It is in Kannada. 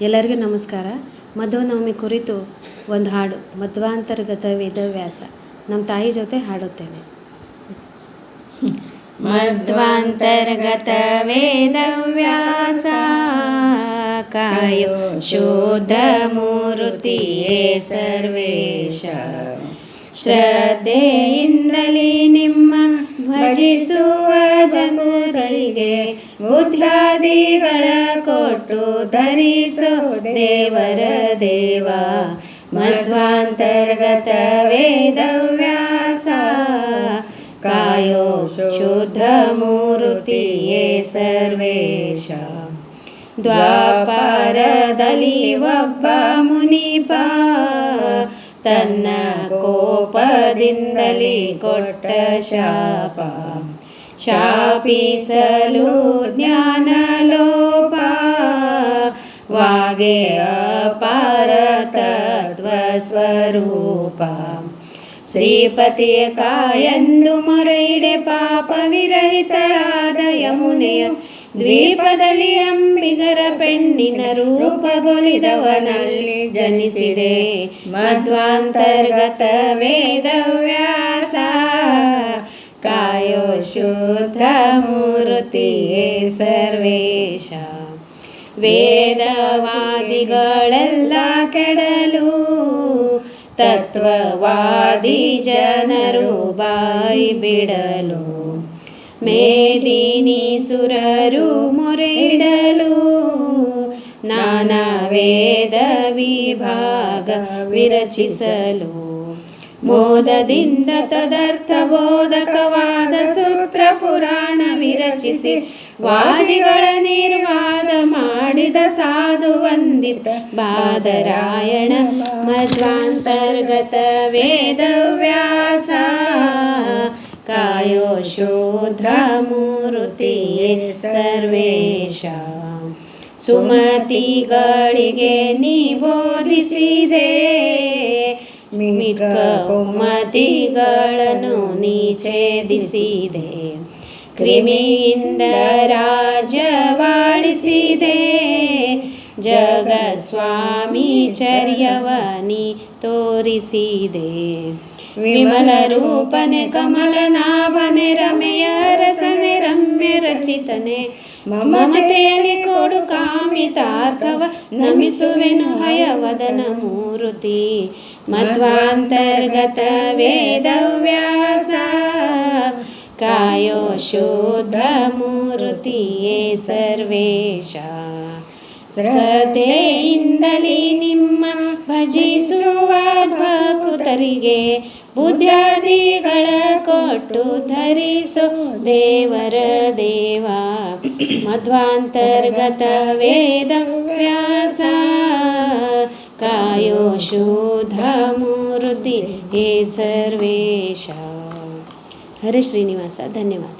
ಎಲ್ಲರಿಗೂ ನಮಸ್ಕಾರ. ಮಧ್ವನವಮಿ ಕುರಿತು ಒಂದು ಹಾಡು, ಮಧ್ವಾಂತರ್ಗತ ವೇದವ್ಯಾಸ. ನಮ್ಮ ತಾಯಿ ಜೊತೆ ಹಾಡುತ್ತೇನೆ. ಮಧ್ವಾಂತರ್ಗತ ವೇದವ್ಯಾಸ, ಕಾಯೋ ಶೋಧ ಮೂರುತಿಯೇ ಸರ್ವೇಶ. ಶ್ರದ್ಧೆಯಿಂದಲೇ ನಿಮ್ಮ ಭಜಿಸುವ ಜನರಿಗೆ ಬುದ್ಧಾದಿಗಳ ಕೊಟ್ಟು ಧರಿಸೋ ದೇವರ ದೇವ. ಮಧ್ವಾಂತರ್ಗತ ವೇದವ್ಯಾಸ, ಕಾಯೋ ಶುದ್ಧ ಮೂರುತಿಯೇ ಸರ್ವೇಶ. ದ್ವಾಪಾರದಲ್ಲಿ ಒಬ್ಬ ಮುನಿಪ, ತನ್ನ ಕೋಪದಿಂದಲಿ ಕೊಟ್ಟ ಶಾಪ. ಶಾಪಿಸಲು ಜ್ಞಾನಲೋಪ, ವಾಗೆ ಸ್ವರೂಪ ಶ್ರೀಪತಿಯ ಕಾಯಂದು ಮೊರೆಯಿಡೆ ಪಾಪ ವಿರಹಿತಳಾದ ಯಮುನೆಯ ದ್ವೀಪದಲ್ಲಿ ಅಂಬಿಗರ ಪೆಣ್ಣಿನ ರೂಪಗೊಲಿದವನಲ್ಲಿ ಜನಿಸಿದೆ. ಮಧ್ವಾಂತರ್ಗತ ವೇದವ್ಯಾಸ ಮೂರ್ತಿಯೇ ಸರ್ವೇಶ. ವೇದವಾದಿಗಳೆಲ್ಲ ಕೆಡಲು, ತತ್ವವಾದಿ ಜನರು ಬಾಯಿ ಬಿಡಲು, ಮೇದಿನಿ ಸುರರು ಮೊರೆಯಿಡಲು ನಾನಾ ವೇದ ವಿಭಾಗ ವಿರಚಿಸಲು. ಮೋದದಿಂದ ತದರ್ಥ ಬೋಧಕವಾದ ಸೂತ್ರ ಪುರಾಣ ವಿರಚಿಸಿ ವಾದಿಗಳ ನಿರ್ವಾದ ಮಾಡಿದ ಸಾಧು ವಂದಿತ ಬಾದರಾಯಣ ಮಧ್ವಾಂತರ್ಗತ ವೇದವ್ಯಾಸ. ಮೂರುತಿಯೇ ಸರ್ವೇಶ ಸುಮತಿಗಳಿಗೆ ನೀ ಬೋಧಿಸಿದೆ. ಮಿಕ್ಕ ಕುಮತಿಗಳನ್ನು ನೀಚೇದಿಸಿದೆ ಕ್ರಿಮಿಯಿಂದ ರಾಜವಾಳಿಸಿದೆ ಜಗಸ್ವಾಮಿ ಚರ್ಯವನಿ ತೋರಿಸಿದೆ. ವಿಮಲ ರೂಪನೆ ಕಮಲನಾಭನೆ ರಮೆಯ ರಸನೆ ರಮ್ಯ ರಚಿತನೆ ಮಮತೆಯಲ್ಲಿ ಕೊಡು ಕಾಮಿತಾರ್ಥವ, ನಮಿಸುವೆನು ಹಯವದನ ಮೂರುತಿ. ಮಧ್ವಾಂತರ್ಗತ ವೇದವ್ಯಾಸ, ಕಾಯೋ ಶುದ್ಧ ಮೂರುತಿಯೇ ಸರ್ವೇಶ. ಶ್ರದ್ಧೆಯಿಂದಲೇ ನಿಮ್ಮ ಭಜಿಸುವ ಭಕ್ತರಿಗೆ ಬುದ್ಧಾದಿಗಳ ಕೊಟ್ಟು ಧರಿಸೋ ದೇವರ ದೇವ. ಮಧ್ವಾಂತರ್ಗತ ವೇದವ್ಯಾಸ ಕಾಯೋ ಶುದ್ಧ ಮೂರ್ತಿ ಹೇ ಸರ್ವೇಶ. ಹರೇ ಶ್ರೀನಿವಾಸ, ಧನ್ಯವಾದ.